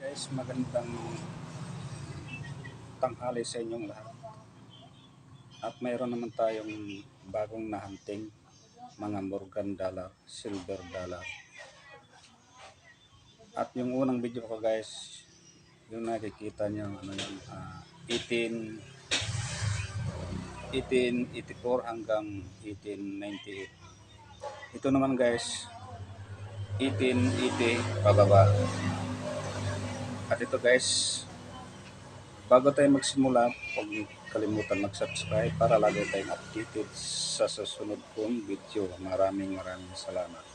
Guys, magandang tanghali sa inyong lahat. At mayroon naman tayong bagong nahanting mga Morgan dollar, silver dollar. At yung unang video ko guys, yung nakikita nyo, ano yun, ah, 18 1884 hanggang 1898. Ito naman guys, 1880 pababa. At ito guys, bago tayo magsimula, huwag kalimutan mag-subscribe para lagi tayong updated sa susunod kong video. Maraming maraming salamat.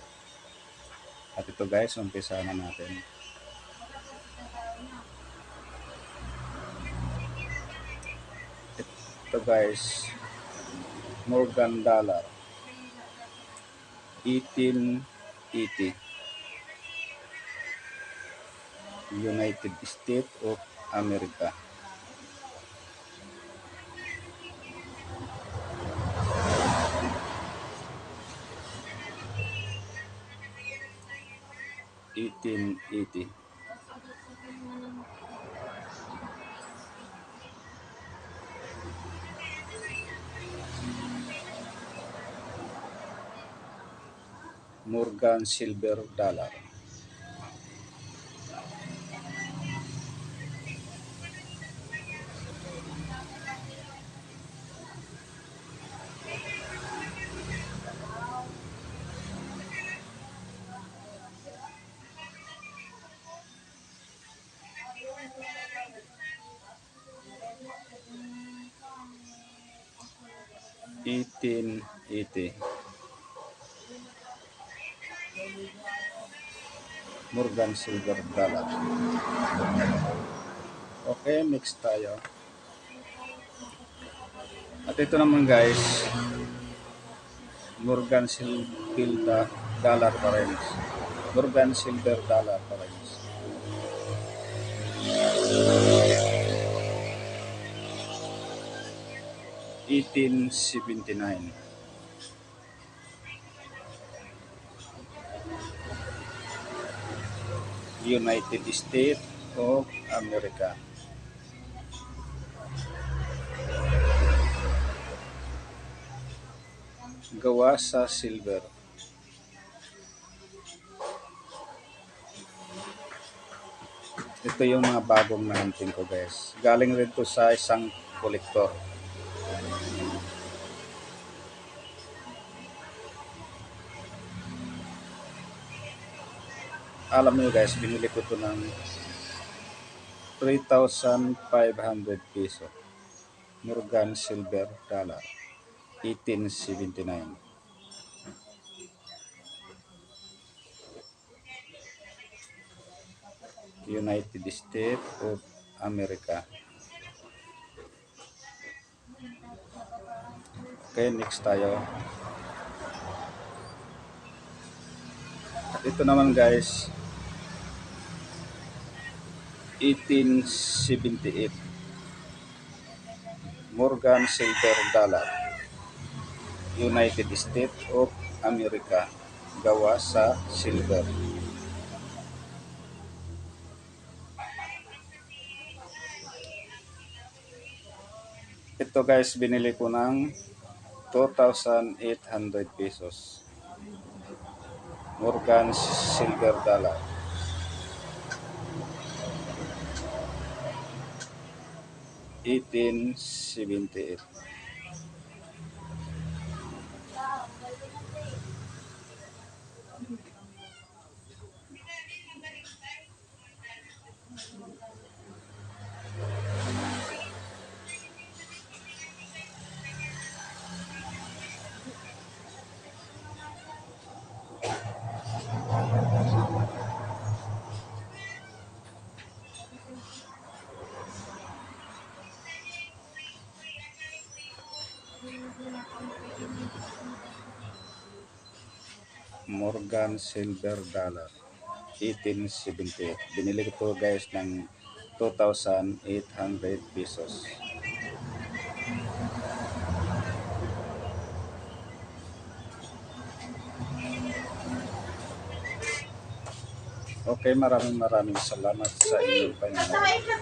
At ito guys, umpisa na natin. Ito guys, Morgan Dollar. 1880. United States of America. Eighteen eighty. Morgan Silver Dollar. Eighteen eighty. Morgan Silver Dollar. Okay, mix tayo. At ito naman guys, Morgan Silver Dollar pa rin. Morgan Silver Dollar pa rin. Eighteen seventy nine. United States of America. Gawa sa silver. Ito yung mga bagong nahantin ko guys. Galing rin to sa isang kolektor. Alam niyo guys, binili ko to ng 3,500 peso. Morgan Silver Dollar. 1879. United States of America. Okay, next tayo. At ito naman guys, 1878. Morgan Silver Dollar. United States of America. Gawa sa silver. Ito guys, binili ko ng 2,800 pesos. Morgan Silver Dollar. Eighteen seventy eight. Morgan Silver Dollar 1878 binili ko guys ng 2,800 pesos Okay, maraming maraming salamat sa inyong panonood.